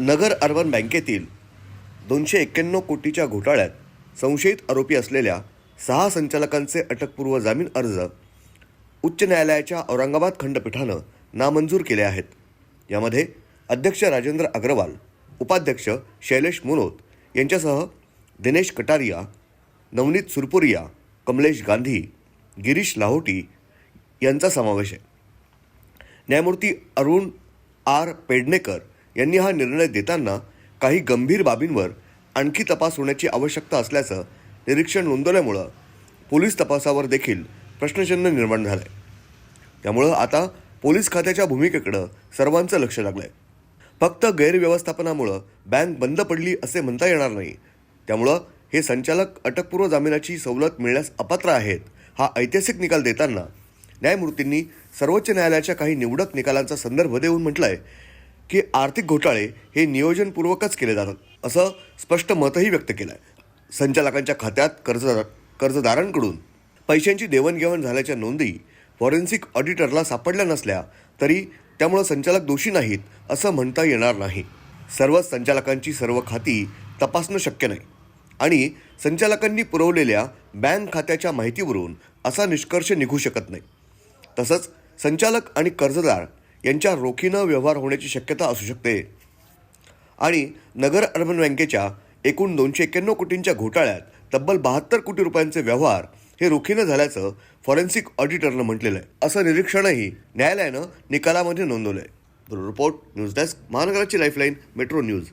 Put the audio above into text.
नगर urban बँकेतील दोनशे एक्क्याण्णव कोटीच्या घोटाळ्यात संशयित आरोपी असलेल्या सहा संचालकांचे अटकपूर्व जामीन अर्ज उच्च न्यायालयाच्या औरंगाबाद खंडपीठानं नामंजूर केले आहेत. यामध्ये अध्यक्ष राजेंद्र अग्रवाल उपाध्यक्ष शैलेश मुनोत यांच्यासह दिनेश कटारिया नवनीत सुरपुरिया कमलेश गांधी गिरीश लाहोटी यांचा समावेश आहे. न्यायमूर्ती अरुण आर पेडणेकर यांनी हा निर्णय देताना काही गंभीर बाबींवर आणखी तपास होण्याची आवश्यकता असल्याचं निरीक्षण नोंदवल्यामुळं पोलीस तपासावर देखील प्रश्नचिन्ह निर्माण झालं आहे त्यामुळं आता पोलीस खात्याच्या भूमिकेकडं सर्वांचं लक्ष लागलं आहे फक्त गैरव्यवस्थापनामुळं बँक बंद पडली असे म्हणता येणार नाही. त्यामुळं हे संचालक अटकपूर्व जामिनाची सवलत मिळण्यास अपात्र आहेत हा ऐतिहासिक निकाल देताना न्यायमूर्तींनी सर्वोच्च न्यायालयाच्या काही निवडक निकालांचा संदर्भ देऊन म्हटलं आहे की आर्थिक घोटाळे हे नियोजनपूर्वकच केले जातात असं स्पष्ट मतही व्यक्त केलं आहे संचालकांच्या खात्यात कर्जदार कर्जदारांकडून पैशांची देवाणघेवाण झाल्याच्या नोंदी फॉरेन्सिक ऑडिटरला सापडल्या नसल्या तरी त्यामुळं संचालक दोषी नाहीत असं म्हणता येणार नाही. सर्वच संचालकांची सर्व खाती तपासणं शक्य नाही. आणि संचालकांनी पुरवलेल्या बँक खात्याच्या माहितीवरून असा निष्कर्ष निघू शकत नाही. तसंच संचालक आणि कर्जदार यांच्या रोखीनं व्यवहार होण्याची शक्यता असू शकते. आणि नगर अर्बन बँकेच्या एकूण दोनशे एक्क्याण्णव कोटींच्या घोटाळ्यात तब्बल बहात्तर कोटी रुपयांचे व्यवहार हे रोखीनं झाल्याचं फॉरेन्सिक ऑडिटरनं म्हटलेलं आहे. असं निरीक्षणही न्यायालयानं निकालामध्ये नोंदवलं आहे ब्युरो रिपोर्ट न्यूज डेस्क महानगराची लाईफलाईन मेट्रो न्यूज.